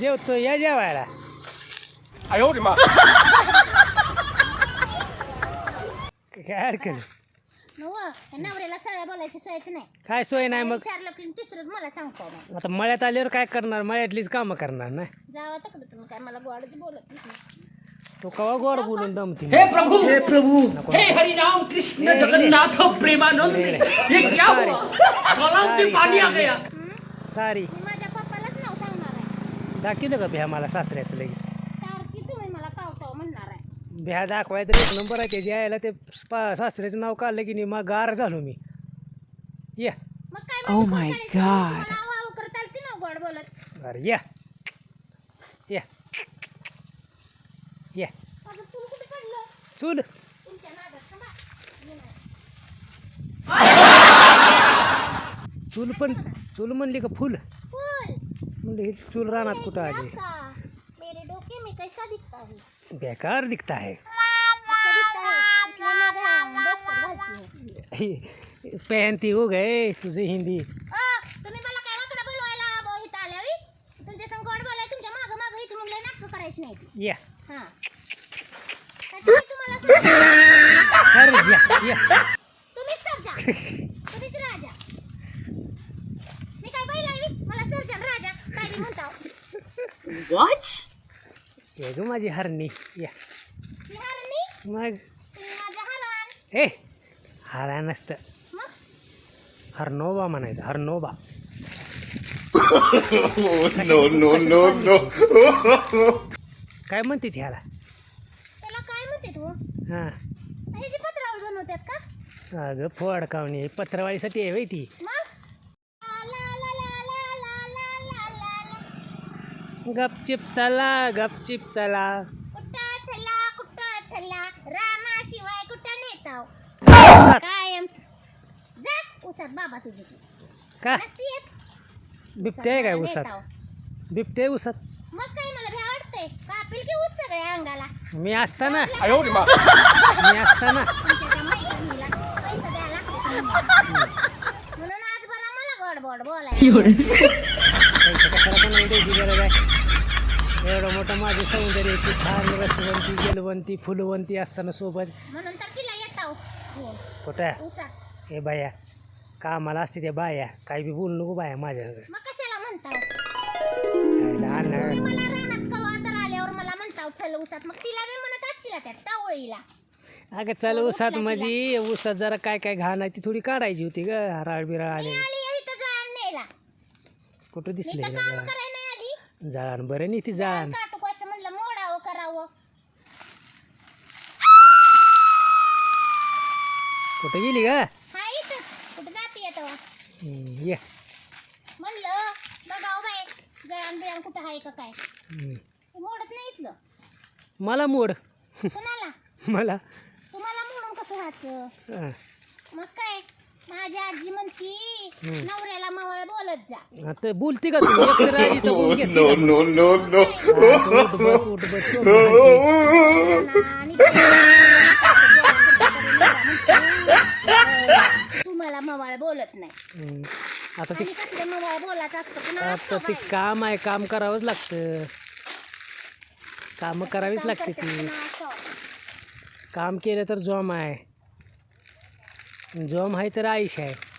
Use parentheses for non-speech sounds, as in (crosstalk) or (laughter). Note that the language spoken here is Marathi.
जेवतो या जेवायला. काय अडचण? नाही. नवऱ्याला सगळ्या बोलायची नाही. काय सोय नाही मग? आता मळ्यात आल्यावर काय करणार? मळ्यातलीच कामं करणार ना? बोलत नाही. तो कवा गोड बोलून दमती? हे प्रभू! हे प्रभू! हे हरि राम कृष्ण जगन्नाथ प्रेमानंद सारी. मी माझ्या पप्पालाच नाव सांगणार आहे. का भ्या मला सासऱ्याचं लगेच. सारखी तुम्ही मला कावताव म्हणणार आहे. भ्या दाखवाय तर एक नंबर आहे त्याची यायला ते पा- सासऱ्याचं नाव काढलं की नाही मग गार झालो मी. या. मग काय Oh माझी my कोण काढायची? God. तुम्हाला वाव करता आलती ना गोड बोलत? अरे या. या. या. कुठे पडलं चूल. तुमच्या नादात थांबा. मी नाही. चूल पण चूल म्हणली का फुल? फुल. म्हणली ही चूल रानात कुठं आली? मेरे डोके में कैसा दिखता है? बेकार दिखता है. अच्छा है. हूँ. पहनती हो गए तुझे हिंदी। आ, तुम्ही मला What? ये गं माझी हरणी या. मग? हे हरा नसतं मग? हरनोबा म्हणायचं हरनोबा. (coughs) No no no no! (laughs) काय म्हणते ह्याला? त्याला काय म्हणते तू? हां. ह्याची पत्रावळ बनवतात का? अगं फोड कावणी पत्रवाळीसाठी आहे ती. गपचिप चला गपचिप चला. कुठं चला कुठं चला? रामाशिवाय कुठं नेताव कायम. जा उसात बाबा तुझे. का? नसती येत बिबटे काय सगळ्याला उसात? बिबटे उसात? मग काय मला भ्या आवडते कापील की उस सगळ्या अंगाला? मी असताना. मी असताना. तुमच्या मैत्रिणीला पैसे म्हणून आज बरा मला गडबड बोलाय पैसे एवढं मोठं माझी सौंदर्याची छान रसवंती जलवंती फुलवंती असताना सोबत. म्हणून तर तिला येताव. हो, कुठं? हे बाया कामाला असते त्या बाया. काही बी बोलू नको बाया माझ्या मग कशाला म्हणताव? लहान मला रानात कवा तर आल्यावर मला म्हणताव चल ऊसात मग तिला मी म्हणत आजची त्या टावळीला. अगं चल उसात माझी. उसात जरा काय काय घाण आहे ती थोडी काढायची होती ग हराळ बिराळ आले आली इथं जाण नेला कुठं मी दिसले तर काम करायला नाही आली जळान बरं नाही ती जळान काटू कसं म्हणलं मोडावं करावं कुठं गेली ग हा इथं कुठं जाते येतं हम्म, ये म्हणलं बघावं बाई जळान बिळान कुठं आहे का काय हम्म. ते मोडत नाही इथलं मला मोड कुणाला मला तुम्हाला म्हणून कसं व्हायचं हं. मग काय माझी आजी म्हणती नवऱ्याला मावळ बोलत जा. आता बोलते का तू? एक घेते का? no no no! हा, उठ बस उठ बस तो म्हणते. आणि तुम्हाला मवाळ बोलत नाही. हम्म. आता ती आणि कसलं मवाळ बोलायचं असतं? आता ते काम आहे काम करावंच लागतं. काम करावीच लागते ती. काम केलं तर जॉम आहे. जॉम आहे तर आयुष आहे.